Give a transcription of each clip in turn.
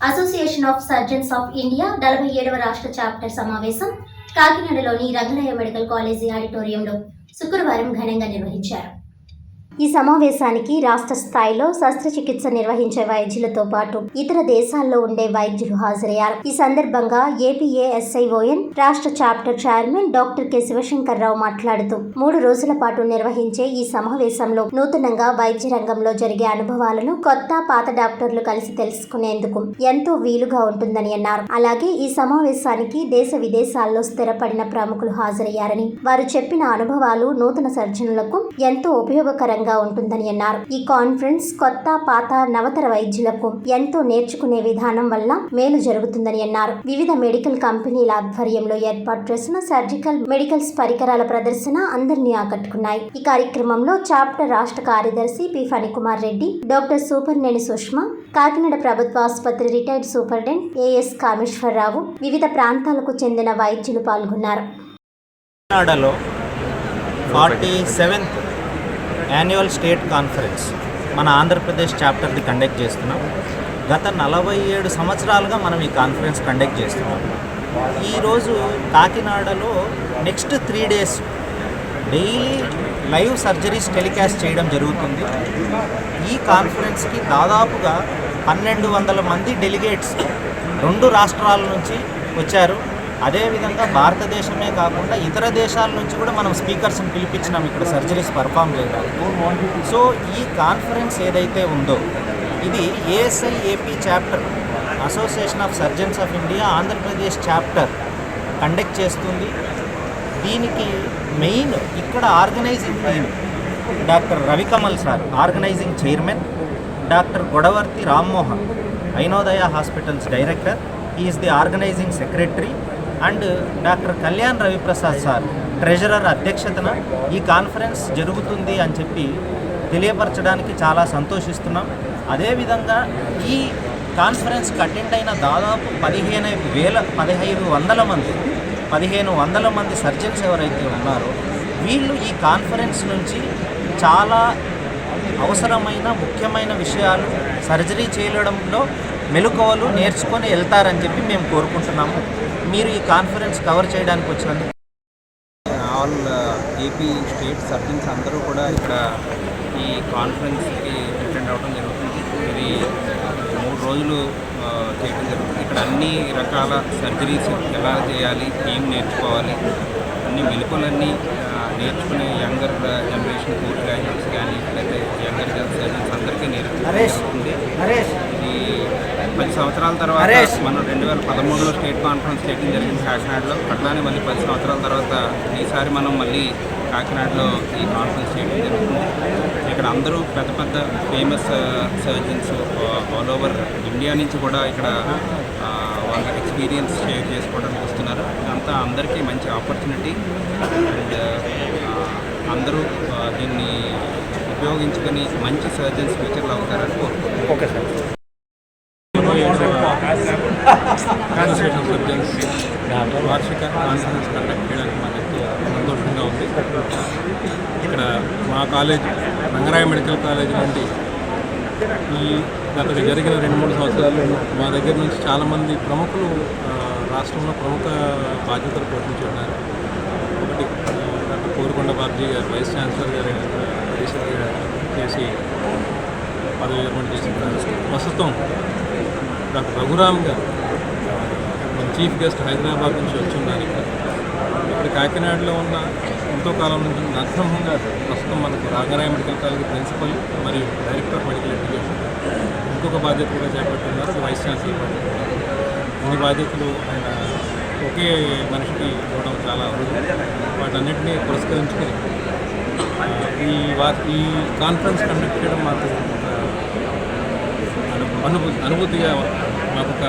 Association of surgeons of India నలభై ఏడవ రాష్ట్ర చాప్టర్ సమావేశం కాకినాడలోని రంగలయ్య మెడికల్ కాలేజీ ఆడిటోరియంలో శుక్రవారం ఘనంగా నిర్వహించారు. ఈ సమావేశానికి రాష్ట్ర స్థాయిలో శస్త్రచికిత్స నిర్వహించే వైద్యులతో పాటు ఇతర దేశాల్లో ఉండే వైద్యులు హాజరయ్యారు. ఈ సందర్భంగా ఏపీఏఎస్ఐఓఎన్ రాష్ట్ర chapter chairman doctor K. Shivashankar Rao మాట్లాడుతూ మూడు రోజుల పాటు నిర్వహించే ఈ సమావేశంలో నూతనంగా వైద్య రంగంలో జరిగే అనుభవాలను కొత్త పాత డాక్టర్లు కలిసి తెలుసుకునేందుకు ఎంతో వీలుగా ఉంటుందని అన్నారు. అలాగే ఈ సమావేశానికి దేశ విదేశాల్లో స్థిరపడిన ప్రముఖులు హాజరయ్యారని వారు చెప్పిన అనుభవాలు నూతన సర్జనులకు ఎంతో ఉపయోగకరంగా ఉంటుందని అన్నారు. ఈ కాన్ఫరెన్స్ కొత్త పాత నవతర వైద్యులకు ఎంతో నేర్చుకునే విధానం వల్ల మేలు జరుగుతుందని అన్నారు. వివిధ మెడికల్ కంపెనీల ఆధ్వర్యంలో ఏర్పాటు చేసిన సర్జికల్ మెడికల్స్ పరికరాల ప్రదర్శన అందరినీ ఆకట్టుకున్నాయి. ఈ కార్యక్రమంలో చాప్టర్ రాష్ట్ర కార్యదర్శి పి. ఫణికుమార్ రెడ్డి డాక్టర్ సూపర్నేని సుష్మా కాకినాడ ప్రభుత్వ ఆసుపత్రి రిటైర్డ్ సూపరింటెండెంట్ ఏఎస్ కామేశ్వరరావు వివిధ ప్రాంతాలకు చెందిన వైద్యులు పాల్గొన్నారు. కాకినాడలో forty seventh annual state conference మన ఆంధ్రప్రదేశ్ చాప్టర్ది కండక్ట్ చేస్తున్నాం. గత నలభై ఏడు సంవత్సరాలుగా మనం ఈ కాన్ఫరెన్స్ కండక్ట్ చేస్తున్నాం. ఈరోజు కాకినాడలో next three days daily live surgeries telecast చేయడం జరుగుతుంది. ఈ కాన్ఫరెన్స్కి దాదాపుగా పన్నెండు వందల మంది డెలిగేట్స్ రెండు రాష్ట్రాల నుంచి వచ్చారు. అదేవిధంగా భారతదేశమే కాకుండా ఇతర దేశాల నుంచి కూడా మనం స్పీకర్స్ని పిలిపించినాం ఇక్కడ సర్జరీస్ పర్ఫామ్ చేయడానికి. సో ఈ కాన్ఫరెన్స్ ఏదైతే ఉందో ఇది ASIAP chapter association of surgeons of India Andhra Pradesh chapter conduct చేస్తుంది. దీనికి మెయిన్ ఇక్కడ organizing main doctor Ravi Kamal sir organizing chairman doctor Godavarthi Rammohan Inodaya hospitals director is the organizing secretary and doctor Kalyan Ravi Prasad sir treasurer అధ్యక్షతన ఈ conference జరుగుతుంది అని చెప్పి తెలియపరచడానికి చాలా సంతోషిస్తున్నాం. అదేవిధంగా ఈ కాన్ఫరెన్స్కి అటెండ్ అయిన దాదాపు పదిహేను వేల పదిహేను వందల మంది పదిహేను వందల మంది సర్జన్స్ ఎవరైతే ఉన్నారో వీళ్ళు ఈ కాన్ఫరెన్స్ నుంచి చాలా అవసరమైన ముఖ్యమైన విషయాలు సర్జరీ చేయడంలో మెలకువలు నేర్చుకొని వెళ్తారని చెప్పి మేము కోరుకుంటున్నాము. మీరు ఈ కాన్ఫరెన్స్ కవర్ చేయడానికి వచ్చినందుకు ఆల్ ఏపీ స్టేట్ సర్జన్స్ అందరూ కూడా ఇక్కడ ఈ కాన్ఫరెన్స్కి అటెండ్ అవ్వడం జరుగుతుంది. ఇది మూడు రోజులు చేయడం జరుగుతుంది. ఇక్కడ అన్ని రకాల సర్జరీస్ ఎలా చేయాలి ఏం నేర్చుకోవాలి అన్ని మెలకువలన్నీ నేర్చుకునే యంగర్ జనరేషన్ పోస్ట్ గ్రాడ్యుయేట్స్ కానీ లేకపోతే యంగర్ సర్జన్స్ అందరికీ నేర్చుకుంటుంది పది సంవత్సరాల తర్వాత. మనం రెండు వేల పదమూడులో స్టేట్ కాన్ఫరెన్స్ చేయడం జరిగింది కాకినాడలో. అట్లానే మళ్ళీ పది సంవత్సరాల తర్వాత ఈసారి మనం మళ్ళీ కాకినాడలో ఈ కాన్ఫరెన్స్ చేయడం జరుగుతుంది. ఇక్కడ అందరూ పెద్ద పెద్ద famous surgeons all over India నుంచి కూడా ఇక్కడ వాళ్ళ ఎక్స్పీరియన్స్ షేర్ చేసుకోవడానికి వస్తున్నారు. ఇదంతా అందరికీ మంచి ఆపర్చునిటీ అండ్ అందరూ దీన్ని ఉపయోగించుకొని మంచి సర్జన్స్ ఫ్యూచర్లో అవుతారని కోరుకుంటున్నాను. ఆఫ్ సర్జన్స్ వార్షిక కాన్ఫరెన్స్ కండక్ట్ చేయడానికి మనకి సంతోషంగా ఉంది. ఇక్కడ మా కాలేజ్ రంగరాయ మెడికల్ కాలేజ్ నుండి ఈ గత జరిగిన రెండు మూడు సంవత్సరాలు మా దగ్గర నుంచి చాలామంది ప్రముఖులు రాష్ట్రంలో ప్రముఖ బాధ్యతలు పోషించి ఉన్నారు. ఒకటి డాక్టర్ కోరుకొండ బాబ్జీ గారు వైస్ ఛాన్సలర్ గారు రీసెంట్గా చేసి పదవి విరమణ చేసిన ప్రస్తుతం డాక్టర్ రఘురామ్ గారు మన చీఫ్ గెస్ట్ హైదరాబాద్ నుంచి వచ్చున్నారు ఇక్కడ. ఇక్కడ కాకినాడలో ఉన్న ఎంతో కాలం నుంచి నరసింహం గారు ప్రస్తుతం మనకు రాగరాయ మెడికల్ కాలేజ్ ప్రిన్సిపల్ మరియు డైరెక్టర్ మెడికల్ ఎడ్యుకేషన్. ఇంకొక బాధ్యత కూడా చేపట్టున్నారు వైస్ ఛాన్సలర్ ఇన్ని బాధ్యతలు ఆయన ఒకే మనిషికి ఇవ్వడం చాలా అరుదు. వాటన్నిటినీ పురస్కరించుకుని ఈ వా ఈ కాన్ఫరెన్స్ కండక్ట్ చేయడం మాకు అనుభూతి అనుభూతిగా మాకు ఒక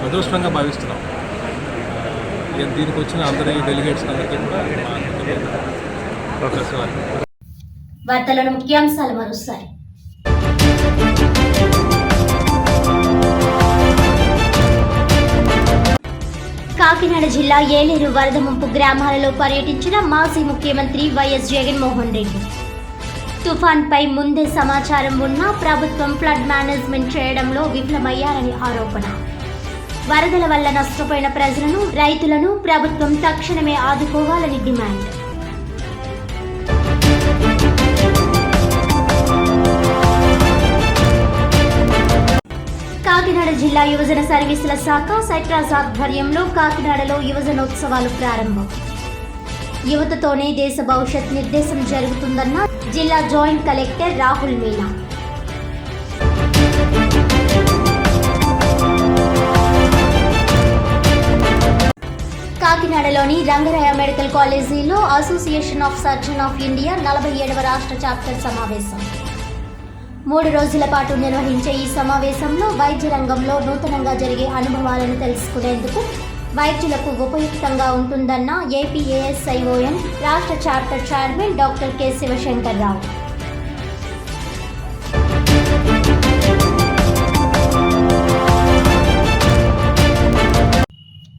సదృష్టంగా భావిస్తున్నాం. దీనికి వచ్చిన అందరి డెలిగేట్స్ అందరికీ కూడా వార్తలను ముఖ్యాంశాలు మరోసారి. కాకినాడ జిల్లా ఏలేరు వరద ముంపు గ్రామాలలో పర్యటించిన మాజీ ముఖ్యమంత్రి వైఎస్ జగన్మోహన్ రెడ్డి. తుఫాన్పై ముందే సమాచారం ఉన్నా ప్రభుత్వం ఫ్లడ్ మేనేజ్మెంట్ చేయడంలో విఫలమయ్యారని ఆరోపణ. వరదల వల్ల నష్టపోయిన ప్రజలను రైతులను ప్రభుత్వం తక్షణమే ఆదుకోవాలని డిమాండ్. కాకినాడ జిల్లా యువజన సర్వీసుల శాఖ సైట్రాస్ ఆధ్వర్యంలో కాకినాడలో యువజనోత్సవాలు ప్రారంభం. యువతతోనే దేశ భవిష్యత్ నిర్దేశం జరుగుతుందన్న జిల్లా జాయింట్ కలెక్టర్ రాహుల్ మీనా. కాకినాడలోని రంగరాయ మెడికల్ కాలేజీలో association of surgeon of India నలభై ఏడవ రాష్ట్ర చాప్టర్ సమావేశం. మూడు రోజుల పాటు నిర్వహించే ఈ సమావేశంలో వైద్య రంగంలో నూతనంగా జరిగే అనుభవాలను తెలుసుకునేందుకు వైద్యులకు ఉపయుక్తంగా ఉంటుందన్న ఏపీఏఎస్ఐఓఎన్ రాష్ట్ర chapter chairman doctor K Sivashankar Rao